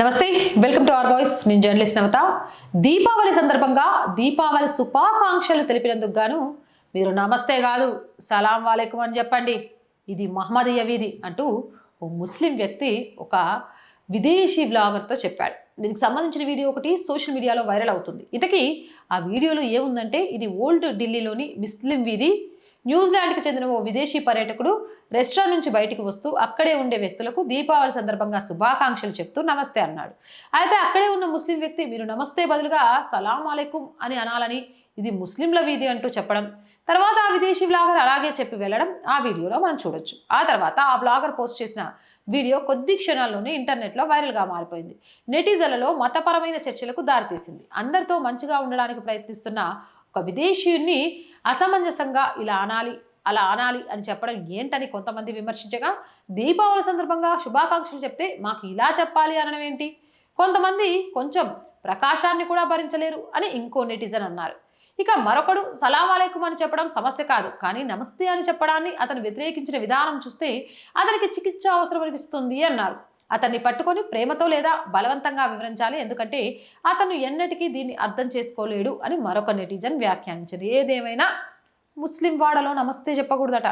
Namaste welcome to R voice. నేను journalist నవత. దీపావళి సందర్భంగా దీపావళి శుభాకాంక్షలు తెలిపినందుకు గాను మీరు నమస్తే కాదు సలాం వాలేకుం అని చెప్పండి. ఇది మహమ్మదీయ వీధి అంటూ ఓ ముస్లిం వ్యక్తి ఒక విదేశీ బ్లాగర్తో చెప్పాడు. దీనికి సంబంధించిన వీడియో ఒకటి సోషల్ మీడియాలో వైరల్ అవుతుంది. ఇతకి ఆ వీడియోలో ఏముందంటే ఇది ఓల్డ్ ఢిల్లీలోని ముస్లిం వీధి. న్యూజిలాండ్కి చెందిన ఓ విదేశీ పర్యాటకుడు రెస్టారెంట్ నుంచి బయటికి వస్తూ అక్కడే ఉండే వ్యక్తులకు దీపావళి సందర్భంగా శుభాకాంక్షలు చెప్తూ నమస్తే అన్నాడు. అయితే అక్కడే ఉన్న ముస్లిం వ్యక్తి మీరు నమస్తే బదులుగా సలాం అలైకుం అని అనాలని ఇది ముస్లింల వీధి అంటూ చెప్పడం. తర్వాత ఆ విదేశీ బ్లాగర్ అలాగే చెప్పి వెళ్ళడం ఆ వీడియోలో మనం చూడొచ్చు. ఆ తర్వాత ఆ బ్లాగర్ పోస్ట్ చేసిన వీడియో కొద్ది క్షణాల్లోనే ఇంటర్నెట్లో వైరల్గా మారిపోయింది. నెటిజన్లలో మతపరమైన చర్చలకు దారితీసింది. అందరితో మంచిగా ఉండడానికి ప్రయత్నిస్తున్న ఒక విదేశీయుణ్ణి అసమంజసంగా ఇలా అనాలి అలా అనాలి అని చెప్పడం ఏంటని కొంతమంది విమర్శించగా దీపావళి సందర్భంగా శుభాకాంక్షలు చెప్తే మాకు ఇలా చెప్పాలి అనడం ఏంటి? కొంతమంది కొంచెం ప్రకాశాన్ని కూడా భరించలేరు అని ఇంకో నెటిజన్ అన్నారు. ఇక మరొకడు సలాం అని చెప్పడం సమస్య కాదు కానీ నమస్తే అని చెప్పడాన్ని అతను వ్యతిరేకించిన విధానం చూస్తే అతనికి చికిత్స అవసరం అనిపిస్తుంది అన్నారు. అతన్ని పట్టుకొని ప్రేమతో లేదా బలవంతంగా వివరించాలి. ఎందుకంటే అతను ఎన్నటికీ దీన్ని అర్థం చేసుకోలేడు అని మరొక నెటిజన్ వ్యాఖ్యానించారు ఏదేమైనా ముస్లిం వాడలో నమస్తే చెప్పకూడదట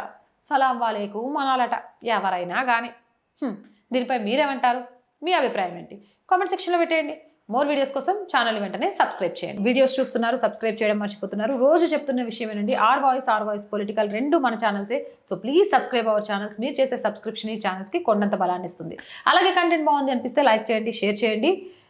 సలాం వాలేకు మనాలట ఎవరైనా కానీ దీనిపై మీరేమంటారు? మీ అభిప్రాయం ఏంటి? కామెంట్ సెక్షన్లో పెట్టేయండి. మోర్ వీడియోస్ కోసం ఛానల్ వెంటనే సబ్స్క్రైబ్ చేయండి. వీడియోస్ చూస్తున్నారు సబ్స్క్రైబ్ చేయడం మర్చిపోతున్నారు. రోజు చెప్తున్న విషయం ఏంటండి R voice R voice political రెండు మన ఛానల్సే so please subscribe our channels మీరు చేసే సబ్స్క్రిప్షన్ ఈ ఛానల్స్కి కొండంత బలాన్ని ఇస్తుంది అలాగే కంటెంట్ బాగుంది అనిపిస్తే లైక్ చేయండి షేర్ చేయండి.